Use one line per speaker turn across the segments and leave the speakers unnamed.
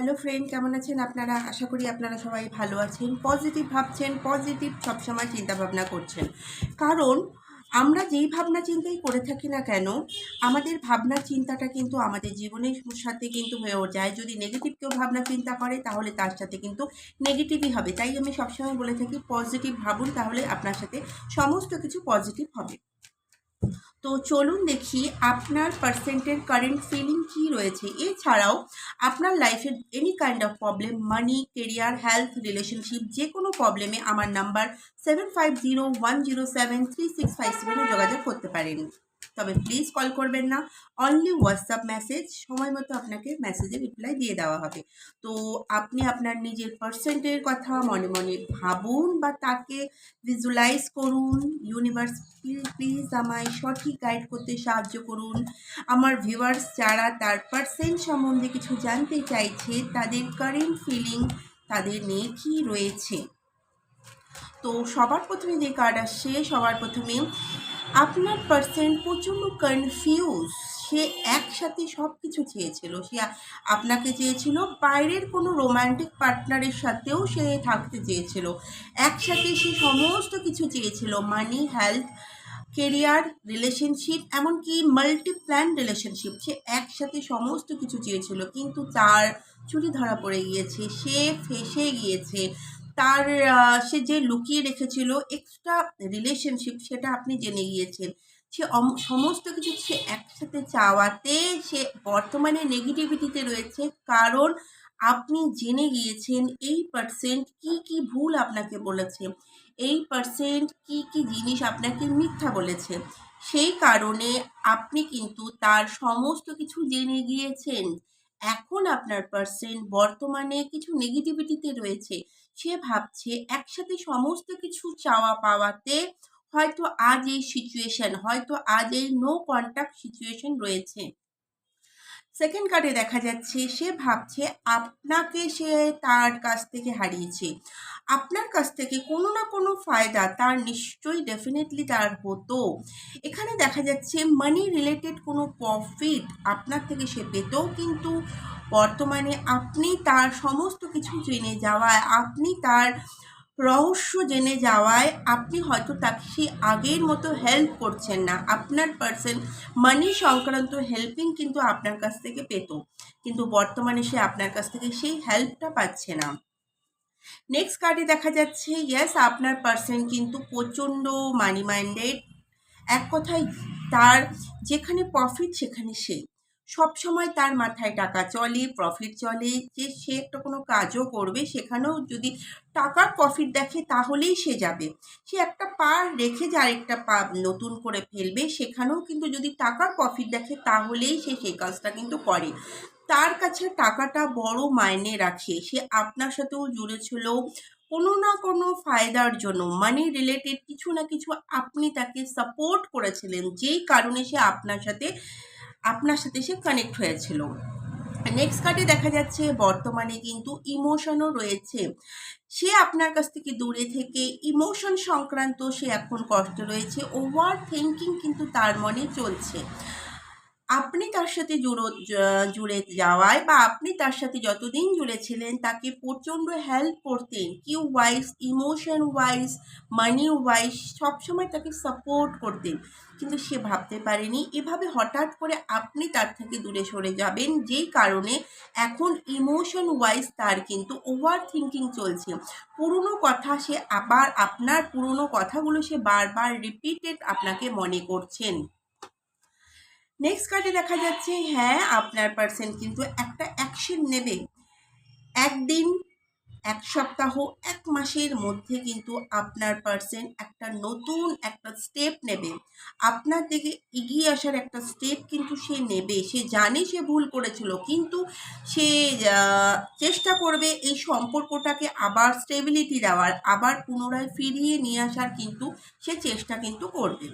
Hello friend কেমন আছেন আপনারা? আশা করি আপনারা সবাই ভালো আছেন। পজিটিভ ভাবছেন পজিটিভ সবসময় চিন্তা ভাবনা করছেন। কারণ আমরা যেই ভাবনা চিন্তাই করে থাকি না কেন, আমাদের ভাবনা চিন্তাটা কিন্তু আমাদের জীবনের সাথে কিন্তু হয়েও যায়। যদি নেগেটিভ কেউ ভাবনা চিন্তা করে, তাহলে তার সাথে কিন্তু নেগেটিভই হবে। তাই আমি সবসময় বলে থাকি পজিটিভ ভাবুন, তাহলে আপনার সাথে সমস্ত কিছু পজিটিভ হবে। তো চলুন দেখি আপনার পার্সেন্টের কারেন্ট ফিলিং কী রয়েছে। এছাড়াও আপনার লাইফের any kind of problem money career health relationship যে কোনো প্রবলেমে আমার number seven five zero one zero seven three six five সেভেনে যোগাযোগ করতে পারেন। তবে প্লিজ কল করবেন না। অনলি হোয়াটসঅ্যাপ মেসেজ সময় মতো আপনাকে মেসেজে রিপ্লাই দিয়ে দেওয়া হবে। তো আপনি আপনার নিজের পার্সেন্টের কথা মনে মনে ভাবুন বা তাকে ভিজুয়ালাইজ করুন। ইউনিভার্স প্লিজ আমায় সঠিক গাইড করতে সাহায্য করুন। আমার ভিউয়ার্স যারা তার পার্সেন্ট সম্বন্ধে কিছু জানতে চাইছে, তাদের কারেন্ট ফিলিং তাদের নিয়ে কী রয়েছে? তো সবার প্রথমে যে কার্ড আসছে, সবার প্রথমে আপনার পার্সেন্ট প্রচণ্ড কনফিউজ সে একসাথে সব কিছু চেয়েছিল। সে আপনাকে চেয়েছিল বাইরের কোনো রোম্যান্টিক পার্টনারের সাথেও সে থাকতে চেয়েছিল। একসাথে সে সমস্ত কিছু চেয়েছিল। মানি হেলথ কেরিয়ার রিলেশনশিপ এমনকি মাল্টি প্ল্যান রিলেশনশিপ সে একসাথে সমস্ত কিছু চেয়েছিল। কিন্তু তার চুরি ধরা পড়ে গিয়েছে। সে ফেসে গিয়েছে। তার সে যে লুকিয়ে রেখেছিল এক্সট্রা রিলেশনশিপ সেটা আপনি জেনে গিয়েছেন। সে সমস্ত কিছু সে একসাথে চাওয়াতে সে বর্তমানে নেগেটিভিটিতে রয়েছে। কারণ আপনি জেনে গিয়েছেন এই পার্সেন্ট কি কি ভুল আপনাকে বলেছে। এই পার্সেন্ট কি কি জিনিস আপনাকে মিথ্যা বলেছে। সেই কারণে আপনি কিন্তু তার সমস্ত কিছু জেনে গিয়েছেন। এখন আপনার পার্সেন্ট বর্তমানে কিছু নেগেটিভিটিতে রয়েছে। সে ভাবছে একসাথে সমস্ত কিছু চাওয়া পাওয়াতে হয়তো আজ এই সিচুয়েশন হয়তো আজ এই নো কন্ট্যাক্ট সিচুয়েশন রয়েছে। সেকেন্ড কার্ডে দেখা যাচ্ছে, সে ভাবছে আপনাকে সে তার কাছ থেকে হারিয়েছে। আপনার কাছ থেকে কোনো না কোনো ফায়দা তার নিশ্চয়ই ডেফিনেটলি তার হতো। এখানে দেখা যাচ্ছে মানি রিলেটেড কোনো প্রফিট আপনার থেকে সে পেতেও কিন্তু বর্তমানে আপনি তার সমস্ত কিছু জেনে যাওয়ায়, আপনি তার রহস্য জেনে যাওয়ায় আপনি হয়তো তাকে সেই আগের মতো হেল্প করছেন না। আপনার পার্সন মানি সংক্রান্ত হেল্পিং কিন্তু আপনার কাছ থেকে পেত, কিন্তু বর্তমানে সে আপনার কাছ থেকে সেই হেল্পটা পাচ্ছে না। নেক্সট কার্ডে দেখা যাচ্ছে ইয়াস আপনার পার্সন কিন্তু প্রচণ্ড মানি মাইন্ডেড এক কথায় তার যেখানে প্রফিট সেখানে সে। সব সময় তার মাথায় টাকা চলে প্রফিট চলে, যে সে একটা কোনো কাজও করবে, সেখানেও যদি টাকার প্রফিট দেখে, তাহলেই সে যাবে। সে একটা পা রেখে যে আরেকটা পা নতুন করে ফেলবে, সেখানেও কিন্তু যদি টাকার প্রফিট দেখে, তাহলেই সে সেই কাজটা কিন্তু করে। তার কাছে টাকাটা বড় মাইনে রাখে। সে আপনার সাথেও জুড়েছিল কোনো না কোনো ফায়দার জন্য মানি রিলেটেড কিছু না কিছু আপনি তাকে সাপোর্ট করেছিলেন। যেই কারণে সে আপনার সাথে আপনার সাথে সে কানেক্ট হয়েছিল। নেক্সট কার্ডে দেখা যাচ্ছে, বর্তমানে কিন্তু ইমোশনও রয়েছে। সে আপনার কাছ থেকে দূরে থেকে ইমোশন সংক্রান্ত সে এখন কষ্ট রয়েছে। ওভার থিঙ্কিং কিন্তু তার মনে চলছে। আপনি তার সাথে জুড়ো জুড়ে যাওয়ায় বা আপনি তার সাথে যতদিন জুড়ে ছিলেন তাকে প্রচণ্ড হেল্প করতেন। Q wise emotion wise money wise সবসময় তাকে সাপোর্ট করতেন। কিন্তু সে ভাবতে পারেনি। এভাবে হঠাৎ করে আপনি তার থেকে দূরে সরে যাবেন, যেই কারণে এখন ইমোশন ওয়াইজ তার কিন্তু ওভার থিঙ্কিং চলছে। পুরনো কথা সে আবার আপনার পুরনো কথাগুলো সে বারবার রিপিটেড আপনাকে মনে করছেন। নেক্সট কার্ডে দেখা যাচ্ছে হ্যাঁ আপনার পার্সন কিন্তু একটা অ্যাকশন নেবে। একদিন, এক সপ্তাহ, এক মাসের মধ্যে কিন্তু আপনার পার্সন একটা নতুন একটা স্টেপ নেবে। আপনার দিকে এগিয়ে আসার একটা স্টেপ কিন্তু সে নেবে। সে জানে সে ভুল করেছিল, কিন্তু সে চেষ্টা করবে এই সম্পর্কটাকে আবার স্টেবিলিটি দেওয়ার, আবার পুনরায় ফিরিয়ে নিয়ে আসার কিন্তু সে চেষ্টা কিন্তু করবে।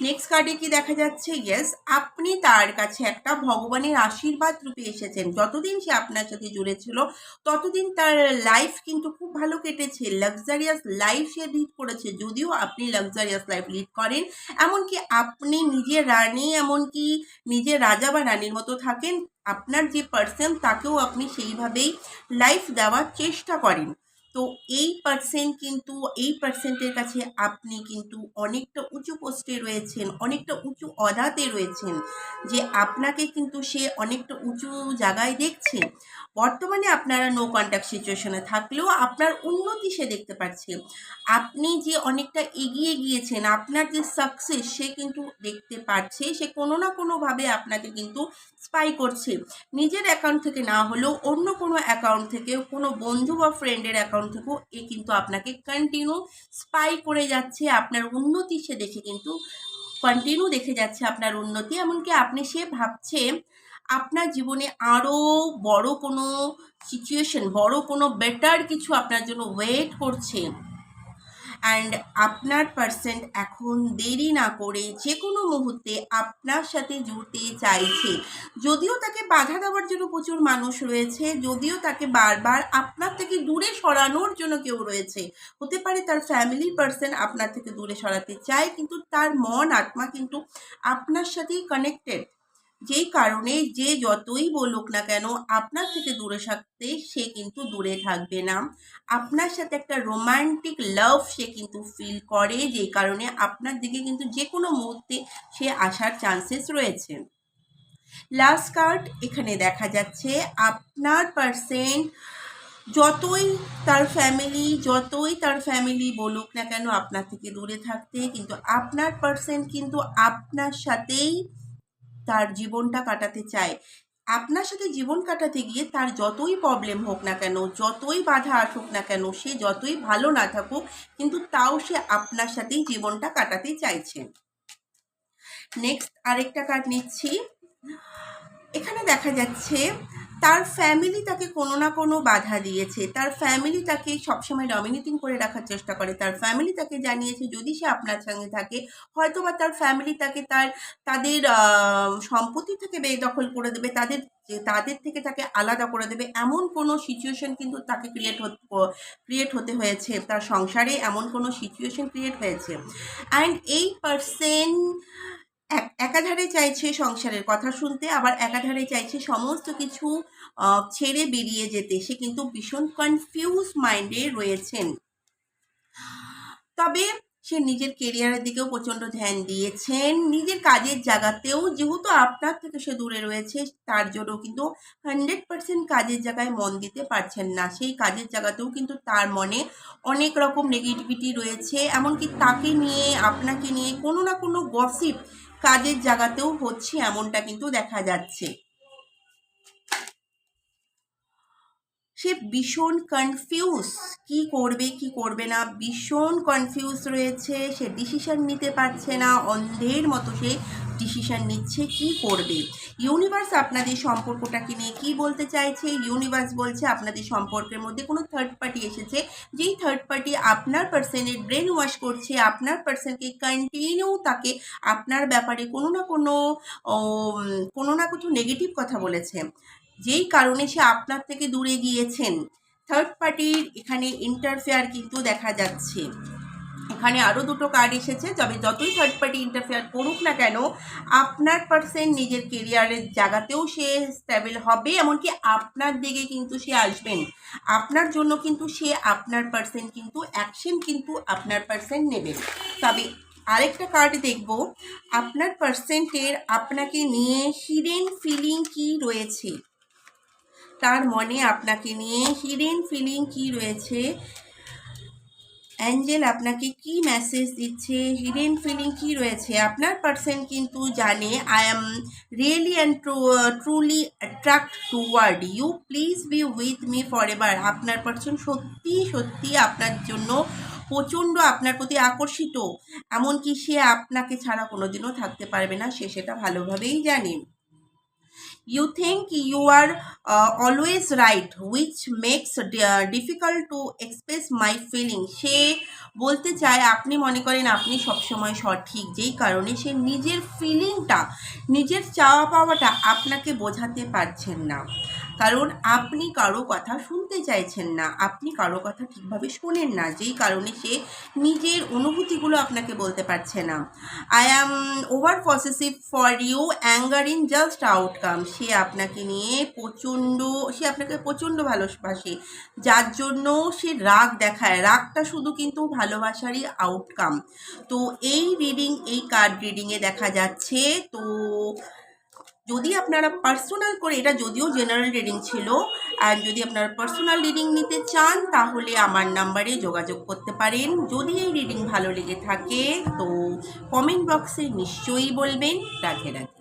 নেক্সট কার্ডে কি দেখা যাচ্ছে? ইয়েস আপনি তার কাছে একটা ভগবানের আশীর্বাদ রূপে এসেছেন। যতদিন সে আপনার সাথে জুড়ে ছিল, ততদিন তার লাইফ কিন্তু খুব ভালো কেটেছে। লাক্সারিয়াস লাইফ সে লিড করেছে। যদিও আপনি লাক্সারিয়াস লাইফ লিড করেন, এমনকি আপনি নিজে রানী, এমনকি নিজে রাজা বা রানীর মতো থাকেন, আপনার যে পার্সন তাকেও আপনি সেইভাবেই লাইফ দেওয়ার চেষ্টা করেন। তো এই পার্সেন্ট কিন্তু, এই পার্সেন্টের কাছে আপনি কিন্তু অনেকটা উঁচু পোস্টে রয়েছেন, অনেকটা উঁচু অদাতে রয়েছেন যে আপনাকে কিন্তু সে অনেকটা উঁচু জায়গায় দেখছে। বর্তমানে আপনারা নো কন্ট্যাক্ট সিচুয়েশনে থাকলেও আপনার উন্নতি সে দেখতে পাচ্ছে আপনি যে অনেকটা এগিয়ে গিয়েছেন, আপনার যে সাকসেস সে কিন্তু দেখতে পাচ্ছে সে কোনো না কোনোভাবে আপনাকে কিন্তু স্পাই করছে। নিজের অ্যাকাউন্ট থেকে না হলেও অন্য কোনো অ্যাকাউন্ট থেকে কোনো বন্ধু বা ফ্রেন্ডের অ্যাকাউন্ট থেকেও এ কিন্তু আপনাকে কন্টিনিউ স্পাই করে যাচ্ছে, আপনার উন্নতি সে দেখে কিন্তু কন্টিনিউ দেখে যাচ্ছে আপনার উন্নতি। এমনকি আপনি সে ভাবছে, আপনার জীবনে আরও বড় কোনো সিচুয়েশন বড় কোনো বেটার কিছু আপনার জন্য ওয়েট করছে। অ্যান্ড আপনার পার্সেন্ট এখন দেরি না করে যে কোনো মুহূর্তে আপনার সাথে জুড়তে চাইছে। যদিও তাকে বাধা দেওয়ার জন্য প্রচুর মানুষ রয়েছে, যদিও তাকে বারবার আপনার থেকে দূরে সরানোর জন্য কেউ রয়েছে। হতে পারে তার ফ্যামিলি পার্সন আপনার থেকে দূরে সরাতে চায়, কিন্তু তার মন, আত্মা কিন্তু আপনার সাথেই কানেক্টেড যেই কারণে যে যতই বলুক না কেন, আপনার থেকে দূরে থাকতে সে কিন্তু দূরে থাকবে না। আপনার সাথে একটা রোমান্টিক লাভ সে কিন্তু ফিল করে যেই কারণে আপনার দিকে কিন্তু যে কোনো মুহূর্তে সে আসার চান্সেস রয়েছে। লাস্ট কার্ড এখানে দেখা যাচ্ছে, আপনার পার্সেন্ট যতই তার ফ্যামিলি যতই তার ফ্যামিলি বলুক না কেন, আপনার থেকে দূরে থাকতে, কিন্তু আপনার পার্সেন্ট কিন্তু আপনার সাথেই তার জীবনটা কাটাতে চায়। আপনার সাথে জীবন কাটাতে গিয়ে তার যতই প্রবলেম হোক না কেন, যতই বাধা আসুক না কেন, সে যতই ভালো না থাকুক, কিন্তু তাও সে আপনার সাথেই জীবনটা কাটাতে চাইছে। নেক্সট আরেকটা কার্ড নিচ্ছি। এখানে দেখা যাচ্ছে তার ফ্যামিলি তাকে কোনো না কোনো বাধা দিয়েছে। তার ফ্যামিলি তাকে সবসময় ডমিনেটিং করে রাখার চেষ্টা করে। তার ফ্যামিলি তাকে জানিয়েছে, যদি সে আপনার সঙ্গে থাকে হয়তো বা তার ফ্যামিলি তাকে তার, তাদের সম্পত্তি থেকে বেদখল করে দেবে, তাদের তাদের থেকে তাকে আলাদা করে দেবে। এমন কোনো সিচুয়েশন কিন্তু তাকে ক্রিয়েট ক্রিয়েট হতে হয়েছে। তার সংসারে এমন কোনো সিচুয়েশন ক্রিয়েট হয়েছে। অ্যান্ড এই পার্সেন এক- একাধারে চাইছে সংসারের কথা শুনতে, আবার একাধারে চাইছে সমস্ত কিছু ছেড়ে বেরিয়ে যেতে। সে কিন্তু ভীষণ কনফিউজ মাইন্ডে রয়েছেন। তবে সে নিজের কেরিয়ারের দিকেও প্রচণ্ড ধ্যান দিয়েছেন। নিজের কাজের জায়গাতেও, যেহেতু আপনার থেকে সে দূরে রয়েছে, তার জন্য কিন্তু হান্ড্রেড পার্সেন্ট কাজের জায়গায় মন দিতে পারছেন না। সেই কাজের জায়গাতেও কিন্তু তার মনে অনেক রকম নেগেটিভিটি রয়েছে। এমনকি তাকে নিয়ে, আপনাকে নিয়ে কোনো না কোনো গসিপ কাজের জায়গাতেও হচ্ছে এমনটা কিন্তু দেখা যাচ্ছে। সে ভীষণ কনফিউজ কি করবে কি করবে না, ভীষণ কনফিউজ রয়েছে, সে ডিসিশন নিতে পারছে না, অন্ধের মতো সে ডিসিশন নিচ্ছে, কি করবে? ইউনিভার্স আপনাদের সম্পর্কটাকে নিয়ে কি বলতে চাইছে? ইউনিভার্স বলছে আপনাদের সম্পর্কের মধ্যে কোনো থার্ড পার্টি এসেছে, যেই থার্ড পার্টি আপনার পার্সনের ব্রেন ওয়াশ করছে, আপনার পার্সনকে কন্টিনিউ তাকে আপনার ব্যাপারে কোনো না কোনো কোনো না কোনো নেগেটিভ কথা বলেছে। যেই কারণে সে আপনার থেকে দূরে গিয়েছেন। থার্ড পার্টির এখানে ইন্টারফেয়ার কিন্তু দেখা যাচ্ছে। এখানে আরও দুটো কার্ড এসেছে, তবে যতই থার্ড পার্টি ইন্টারফেয়ার করুক না কেন, আপনার পার্সেন্ট নিজের কেরিয়ারের জায়গাতেও সে স্ট্যাবেল হবে, এমনকি আপনার দিকে কিন্তু সে আসবেন। আপনার জন্য কিন্তু সে আপনার পার্সেন্ট কিন্তু অ্যাকশন কিন্তু আপনার পার্সেন্ট নেবেন তবে আরেকটা কার্ড দেখব। আপনার পার্সেন্টের আপনাকে নিয়ে হিডেন ফিলিং কি রয়েছে? তার মনে আপনাকে নিয়ে হিডেন ফিলিং কি রয়েছে? অ্যাঞ্জেল আপনাকে কি মেসেজ দিচ্ছে? হিডেন ফিলিং কি রয়েছে? আপনার পার্সন কিন্তু জানে I am really and true truly attract toward you please be with me forever আপনার পার্সন সত্যি সত্যি আপনার জন্য প্রচণ্ড আপনার প্রতি আকর্ষিত। এমনকি সে আপনাকে ছাড়া কোনোদিনও থাকতে পারবে না। সে সেটা ভালোভাবেই জানে। You think you are always right which makes difficult to express my feeling সে বলতে চায়, আপনি মনে করেন আপনি সবসময় সঠিক। যেই কারণে সে নিজের ফিলিংটা নিজের চাওয়া পাওয়াটা আপনাকে বোঝাতে পারছেন না। কারণ আপনি কারও কথা শুনতে চাইছেন না। আপনি কারও কথা ঠিকভাবে শোনেন না। যেই কারণে সে নিজের অনুভূতিগুলো আপনাকে বলতে পারছে না। I am over possessive for you anger in just outcome সে আপনাকে নিয়ে প্রচণ্ড, সে আপনাকে প্রচণ্ড ভালোবাসে। যার জন্য সে রাগ দেখায়। রাগটা শুধু কিন্তু ভালোবাসারই আউটকাম তো এই রিডিং এই কার্ড রিডিংয়ে দেখা যাচ্ছে। তো যদি আপনারা পার্সোনাল করে, এটা যদিও জেনারেল রিডিং ছিল আর যদি আপনারা পার্সোনাল রিডিং নিতে চান, তাহলে আমার নাম্বারে যোগাযোগ করতে পারেন। যদি এই রিডিং ভালো লেগে থাকে, তো কমেন্ট বক্সে নিশ্চয়ই বলবেন। রাধে রাধে।